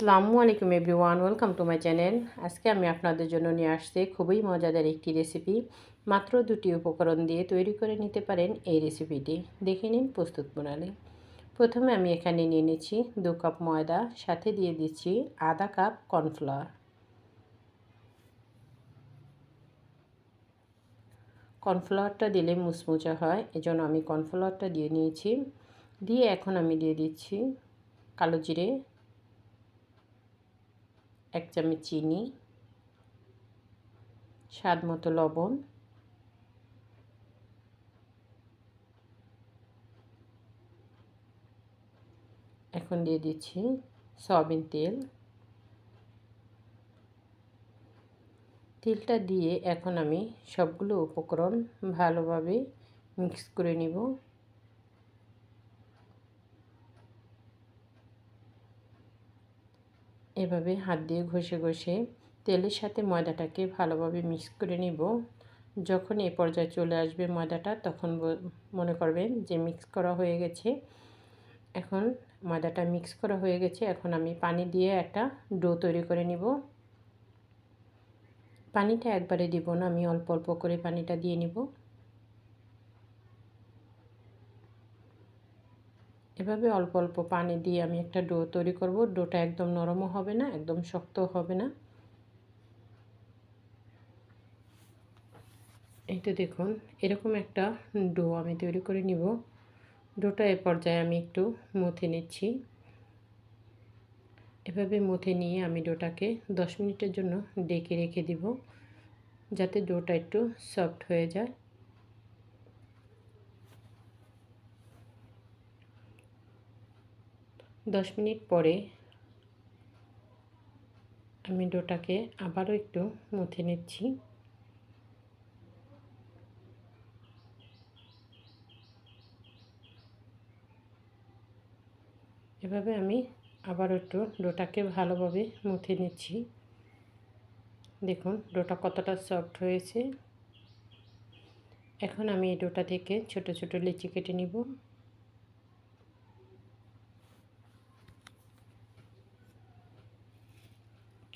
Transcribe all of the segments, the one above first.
আসসালামু আলাইকুম everyone, welcome to my channel. আজকে আমি আপনাদের জন্য নিয়ে আসছি খুবই মজাদার একটি রেসিপি। মাত্র দুটি উপকরণ দিয়ে তৈরি করে নিতে পারেন এই রেসিপিটি। দেখে নিন প্রস্তুত প্রণালী। প্রথমে আমি এখানে নিয়ে নিচ্ছি দু কাপ ময়দা, সাথে দিয়ে দিচ্ছি আধা কাপ কর্নফ্লাওয়ার। কর্নফ্লাওয়ারটা দিলে মুচমুচা হয়, এজন্য আমি কর্নফ্লাওয়ারটা দিয়ে নিয়েছি। দিয়ে এখন আমি দিয়ে দিচ্ছি কালো জিরে এক চামচ চিনি, স্বাদ মতো লবণ, এখন দিয়ে দিচ্ছি সয়াবিন তেল। তেলটা দিয়ে এখন আমি সবগুলো উপকরণ ভালোভাবে মিক্স করে নিব। এভাবে হাত দিয়ে ঘষে ঘষে তেলের সাথে ময়দাটাকে ভালোভাবে মিক্স করে নিব। যখন এই পর্যায়ে চলে আসবে ময়দাটা, তখন মনে করবেন যে মিক্স করা হয়ে গেছে। এখন ময়দাটা মিক্স করা হয়ে গেছে, এখন আমি পানি দিয়ে একটা ডো তৈরি করে নিব। পানিটা একবারে দিব না, আমি অল্প অল্প করে পানিটা দিয়ে নিব। এভাবে অল্প অল্প পানি দিয়ে আমি একটা ডো তৈরি করব। ডোটা একদম নরমও হবে না, একদম শক্ত হবে না। এই তো দেখুন, এরকম একটা ডো আমি তৈরি করে নিব। ডোটা এ পর্যায়ে আমি একটু মথে নিচ্ছি। এভাবে মথে নিয়ে আমি ডোটাকে দশ মিনিটের জন্য ডেকে রেখে দিব, যাতে ডোটা একটু সফট হয়ে যায়। দশ মিনিট পরে আমি ডোটাকে আবারও একটু মুথে নিচ্ছি। এভাবে আমি আবার একটু ডোটাকে ভালোভাবে মুথে নিচ্ছি। দেখুন, ডোটা কতটা সফট হয়েছে। এখন আমি এই ডোটা থেকে ছোট ছোট লিচি কেটে নিব।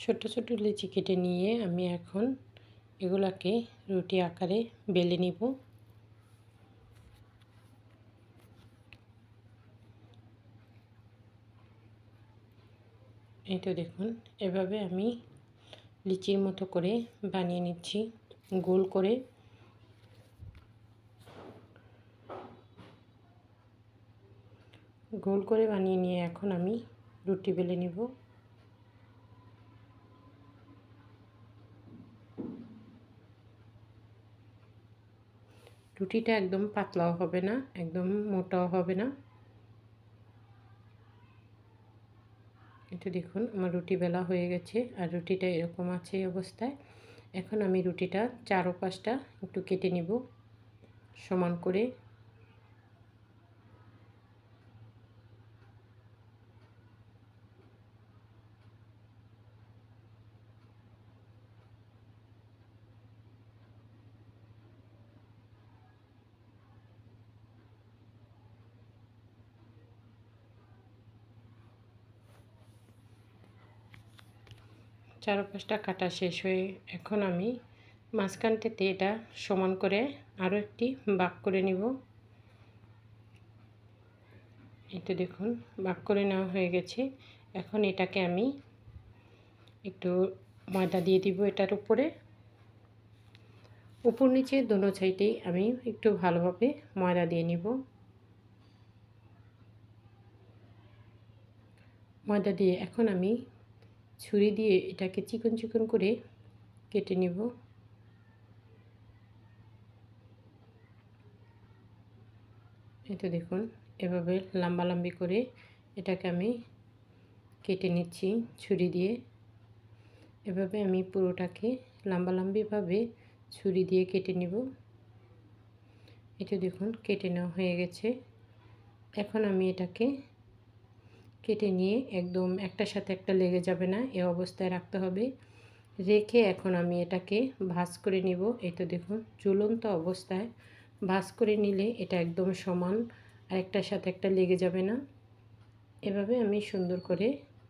ছোট ছোট লিচি কেটে নিয়ে আমি এখন এগুলাকে রুটি আকারে বেলে নিব। এই তো দেখুন, এভাবে আমি লিচির মতো করে বানিয়ে নিচ্ছি, গোল করে। গোল করে বানিয়ে নিয়ে এখন আমি রুটি বেলে নিব। রুটিটা একদম পাতলাও হবে না, একদম মোটাও হবে না। এটা দেখুন, আমার রুটি বেলা হয়ে গেছে আর রুটিটা এরকম আছে অবস্থায়। এখন আমি রুটিটা চারো পাঁচটা একটু কেটে নিব, সমান করে। চারপাশটা কাটা শেষ হয়ে এখন আমি মাঝখানটাতে এটা সমান করে আরও একটি বাক করে নিব। এটা দেখুন, বাক করে নেওয়া হয়ে গেছে। এখন এটাকে আমি একটু ময়দা দিয়ে দিব এটার উপরে। উপর নিচে দোনো সাইডেই আমি একটু ভালোভাবে ময়দা দিয়ে নিব। ময়দা দিয়ে এখন আমি ছুরি দিয়ে এটাকে চিকন চিকন করে কেটে নিব। এই তো দেখুন, এভাবে লম্বালম্বি করে এটাকে আমি কেটে নিচ্ছি ছুরি দিয়ে। এভাবে আমি পুরোটাকে লম্বা লম্বালম্বিভাবে ছুরি দিয়ে কেটে নিব। এটা দেখুন, কেটে নেওয়া হয়ে গেছে। এখন আমি এটাকে কেটে নিয়ে একদম একটার সাথে একটা লেগে যাবে না, এ অবস্থায় রাখতে হবে। রেখে এখন আমি এটাকে ভাজ করে নিব। এই তো দেখুন ঝুলন্ত অবস্থায় ভাজ করে নিলে এটা একদম সমান, আর একটার সাথে একটা লেগে যাবে না। এভাবে আমি সুন্দর করে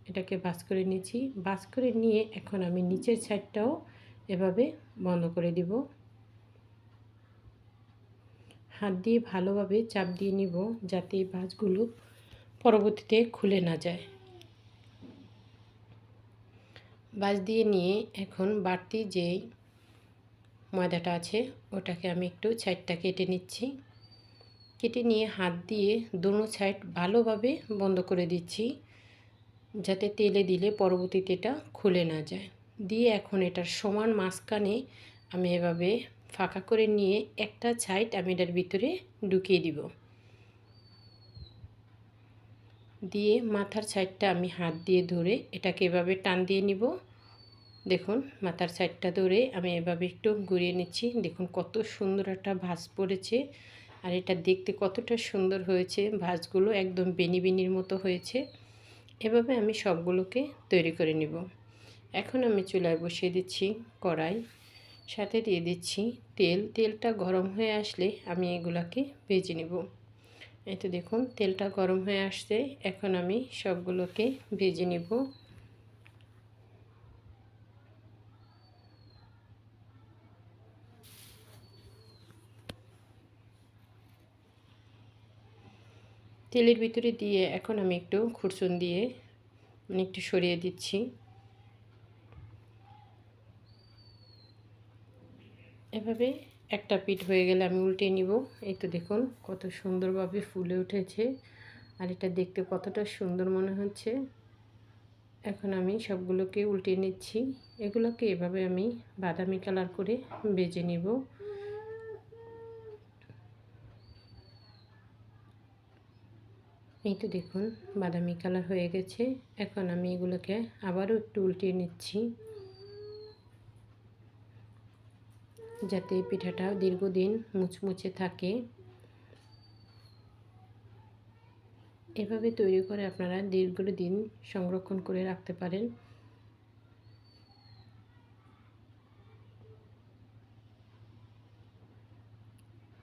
এটাকে ভাজ করে নিয়েছি ভাজ করে নিয়ে এখন আমি নিচের সাইডটাও এভাবে বন্ধ করে দিব। হাত দিয়ে ভালোভাবে চাপ দিয়ে নিব যাতে এই ভাঁজগুলো পরবর্তীতে খুলে না যায়। বাজ দিয়ে নিয়ে এখন বাড়তি যেই ময়দাটা আছে, ওটাকে আমি একটু সাইডটা কেটে নিচ্ছি। কেটে নিয়ে হাত দিয়ে দুনো সাইড ভালোভাবে বন্ধ করে দিচ্ছি, যাতে তেলে দিলে পরবর্তীতে এটা খুলে না যায়। দিয়ে এখন এটার সমান মাঝখানে আমি এভাবে ফাঁকা করে নিয়ে একটা সাইড আমি এটার ভিতরে ঢুকিয়ে দিব। দিয়ে মাথার সাইডটা আমি হাত দিয়ে ধরে এটাকে এভাবে টান দিয়ে নিব। দেখুন, মাথার সাইডটা ধরে আমি এভাবে একটু ঘুরিয়ে নিচ্ছি। দেখুন, কত সুন্দর একটা ভাঁজ পড়েছে আর এটা দেখতে কতটা সুন্দর হয়েছে। ভাঁজগুলো একদম বেনি বেনির মতো হয়েছে। এভাবে আমি সবগুলোকে তৈরি করে নিব। এখন আমি চুলায় বসিয়ে দিচ্ছি কড়াই, সাথে দিয়ে দিচ্ছি তেল। তেলটা গরম হয়ে আসলে আমি এগুলাকে ভেজে নেব। এই তো দেখুন, তেলটা গরম হয়ে আসছে। এখন আমি সবগুলোকে ভেজে নেব। তেলের ভিতরে দিয়ে এখন আমি একটু খুরসুন দিয়ে মানে একটু সরিয়ে দিচ্ছি। এভাবে একটা পিঠ হয়ে গেলে আমি উল্টে নিব। এই তো দেখুন কত সুন্দরভাবে ফুলে উঠেছে। আর এটা দেখতে কতটা সুন্দর মনে হচ্ছে। এখন আমি সবগুলোকে উল্টে নিচ্ছি। এগুলোকে এভাবে আমি বাদামি কালার করে বেজে নিব। এই তো দেখুন বাদামি কালার হয়ে গেছে। এখন আমি এগুলোকে আবারও একটু উল্টিয়ে নিচ্ছি। যাতে পিঠাটা দীর্ঘদিন মুচমুচে থাকে। এভাবে তৈরি করে আপনারা দীর্ঘদিন সংরক্ষণ করে রাখতে পারেন।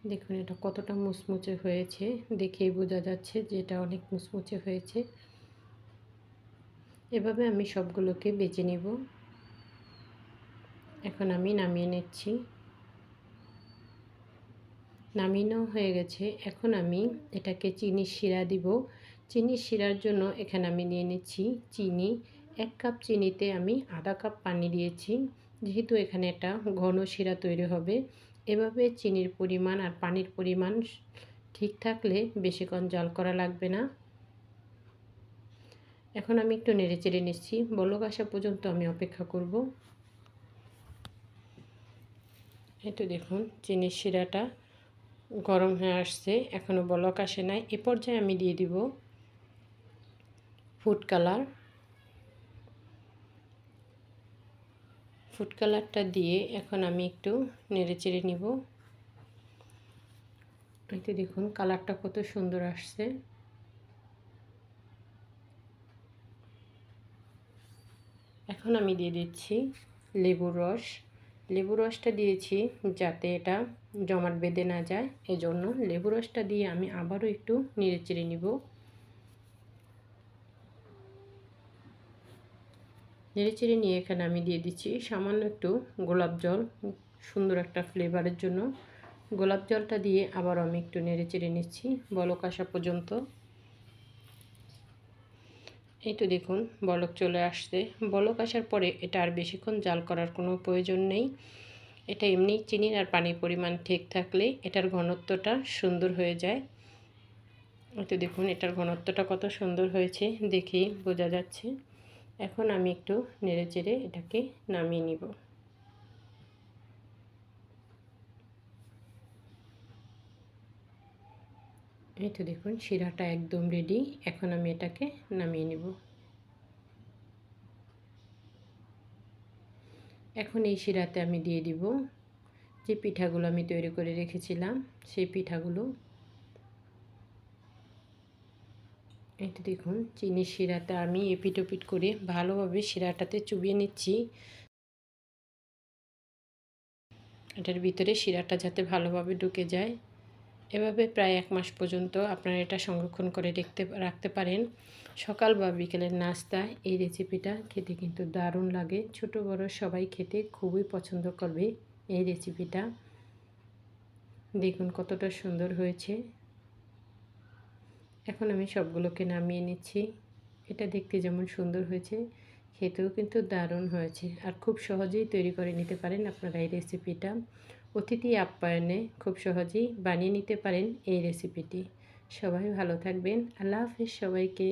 দেখুন, এটা কতটা মুচমুচে হয়েছে, দেখেই বোঝা যাচ্ছে যে এটা অনেক মুচমুচে হয়েছে। এভাবে আমি সবগুলোকে বেছে নিব। এখন আমি নামিয়ে নিচ্ছি। নামিনো হয়ে গেছে। এখন আমি এটাকে চিনির শিরা দিব। চিনির শিরার জন্য এখানে আমি নিয়ে নিচ্ছি চিনি। এক কাপ চিনিতে আমি আধা কাপ পানি দিয়েছি। যেহেতু এখানে একটা ঘন শিরা তৈরি হবে, এভাবে চিনির পরিমাণ আর পানির পরিমাণ ঠিক থাকলে বেশিক্ষণ জল করা লাগবে না। এখন আমি একটু নেড়ে চেড়ে নিচ্ছি। বলক আসা পর্যন্ত আমি অপেক্ষা করব। এই তো দেখুন, চিনির শিরাটা গরম হয়ে আসছে এখনও বলক আসে নাই। এ পর্যায়ে আমি দিয়ে দিব ফুড কালার ফুড কালারটা দিয়ে এখন আমি একটু নেড়ে চেড়ে নিব। এতে দেখুন কালারটা কত সুন্দর আসছে। এখন আমি দিয়ে দিচ্ছি লেবুর রস। লেবু রসটা দিয়েছি যাতে এটা জমাট বেঁধে না যায়। এজন্য লেবু রসটা দিয়ে আমি আবারও একটু নেড়ে চেড়ে নিব। নেড়ে চেড়ে নিয়ে এখানে আমি দিয়ে দিচ্ছি সামান্য একটু গোলাপ জল, সুন্দর একটা ফ্লেভারের জন্য। গোলাপ জলটা দিয়ে আবার আমি একটু নেড়ে চেড়ে নিচ্ছি বলক আসা পর্যন্ত। এই তো দেখুন, বলক চলে আসছে। বলক আসার পরে এটা আর বেশিক্ষণ জাল করার কোনো প্রয়োজন নেই। এটা এমনি চিনির আর পানির পরিমাণ ঠিক থাকলে এটার ঘনত্বটা সুন্দর হয়ে যায়। তো দেখুন, এটার ঘনত্বটা কত সুন্দর হয়েছে দেখেই বোঝা যাচ্ছে। এখন আমি একটু নেড়ে চেড়ে এটাকে নামিয়ে নিব। এই তো দেখুন, শিরাটা একদম রেডি এখন আমি এটাকে নামিয়ে নেব। এখন এই শিরাতে আমি দিয়ে দিব যে পিঠাগুলো আমি তৈরি করে রেখেছিলাম, সেই পিঠাগুলো। এটা দেখুন, চিনির শিরাটা আমি এপিট ওপিট করে ভালোভাবে শিরাটাতে চুবিয়ে নিচ্ছি। এটার ভিতরে শিরাটা যাতে ভালোভাবে ঢুকে যায়। এভাবে প্রায় এক মাস পর্যন্ত আপনারা এটা সংরক্ষণ করে দেখতে, রাখতে পারেন। সকাল বা বিকেলের নাস্তা, এই রেসিপিটা খেতে কিন্তু দারুণ লাগে। ছোট, বড় সবাই খেতে খুবই পছন্দ করবে এই রেসিপিটা। দেখুন কতটা সুন্দর হয়েছে। এখন আমি সবগুলোকে নামিয়ে নিচ্ছি। এটা দেখতে যেমন সুন্দর হয়েছে। খেতেও কিন্তু দারুণ হয়েছে। আর খুব সহজেই তৈরি করে নিতে পারেন আপনারা এই রেসিপিটা। অতিথি আপ্যায়নে খুব সহজেই বানিয়ে নিতে পারেন এই রেসিপিটি। সবাই ভালো থাকবেন। আল্লাহ হাফিজ সবাইকে।